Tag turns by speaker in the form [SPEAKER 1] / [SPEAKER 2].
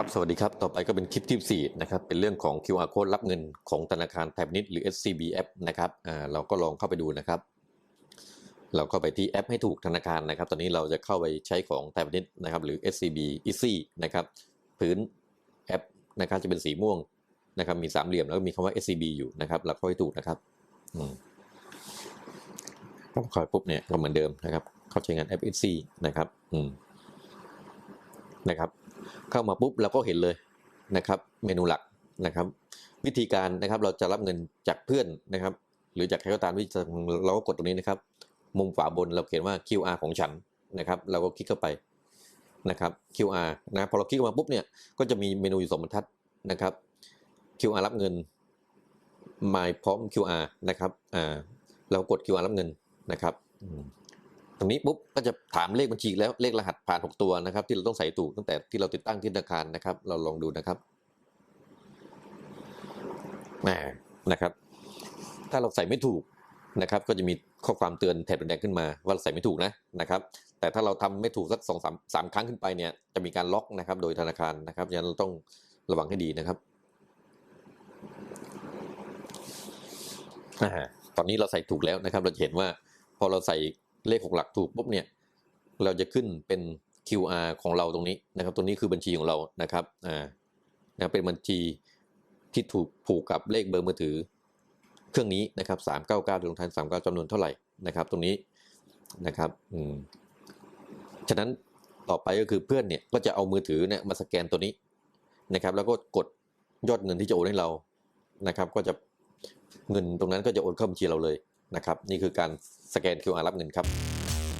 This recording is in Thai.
[SPEAKER 1] ครับสวัสดีครับ ต่อไปก็เป็นคลิปที่4นะครับเป็นเรื่องของ QR code รับเงินของธนาคารไทยพาณิชย์หรือ SCB app นะครับอ่าเราก็ลองเข้าไปดูนะครับ เราเข้าไปที่แอปให้ถูกธนาคารนะครับ ตอนนี้เราจะเข้าไปใช้ของไทยพาณิชย์นะครับ หรือ SCB Easy นะครับพื้นแอปนะครับจะเป็นสีม่วงนะครับ มีสามเหลี่ยมแล้วก็มีคำว่า SCB อยู่นะครับ เราเข้าให้ถูกนะครับอืมพอเข้าปุ๊บเนี่ยก็เหมือนเดิมนะครับ เข้าใช้งานแอป SC นะครับ อืมนะครับ เข้ามาปุ๊บเราก็เห็นเลยนะครับ เมนูหลักนะครับ วิธีการนะครับเราจะรับเงินจากเพื่อนนะครับ หรือจากใครก็ตามที่จะเราก็กดตรงนี้นะครับ มุมขวาบนเราเขียนว่า QR ของฉันนะครับ เราก็คลิกเข้าไปนะครับ QR นะพอเราคลิกเข้ามาปุ๊บเนี่ยก็จะมีเมนูอยู่สองบรรทัดนะครับ QR รับเงิน My พร้อม QR นะครับอ่าเรากด QR รับเงินนะครับ ตรงนี้ปุ๊บก็จะถามเลขบัญชีแล้วเลขรหัสผ่าน 6 ตัวนะครับ ที่เราต้องใส่ถูกตั้งแต่ที่เราติดตั้งที่ธนาคารนะครับ เราลองดูนะครับแหมนะครับ ถ้าเราใส่ไม่ถูกนะครับ ก็จะมีข้อความเตือนแถบแดงขึ้นมา ว่าเราใส่ไม่ถูกนะนะครับ แต่ถ้าเราทำไม่ถูกสักสองสามสามครั้งขึ้นไปเนี่ยจะมีการล็อกนะครับ โดยธนาคารนะครับฉะนั้นเราต้องระวังให้ดีนะครับอ่าตอนนี้เราใส่ถูกแล้วนะครับ เราเห็นว่าพอเราใส่ เลขหกหลักถูกปุ๊บเนี่ยเราจะขึ้นเป็น QR ของเราตรงนี้นะครับ ตัวนี้คือบัญชีของเรานะครับอ่านะเป็นบัญชีที่ถูกผูกกับเลขเบอร์มือถือ เครื่องนี้นะครับสามเก้าเก้าลงท้ายสามเก้าจำนวนเท่าไหร่นะครับ ตรงนี้นะครับอืมฉะนั้นต่อไปก็คือเพื่อนเนี่ยก็จะเอามือถือเนี่ยมาสแกนตัวนี้นะครับ แล้วก็กดยอดเงินที่จะโอนให้เรานะครับ ก็จะเงินตรงนั้นก็จะโอนเข้าบัญชีเราเลย นะครับ นี่คือการสแกน QR รับเงินครับ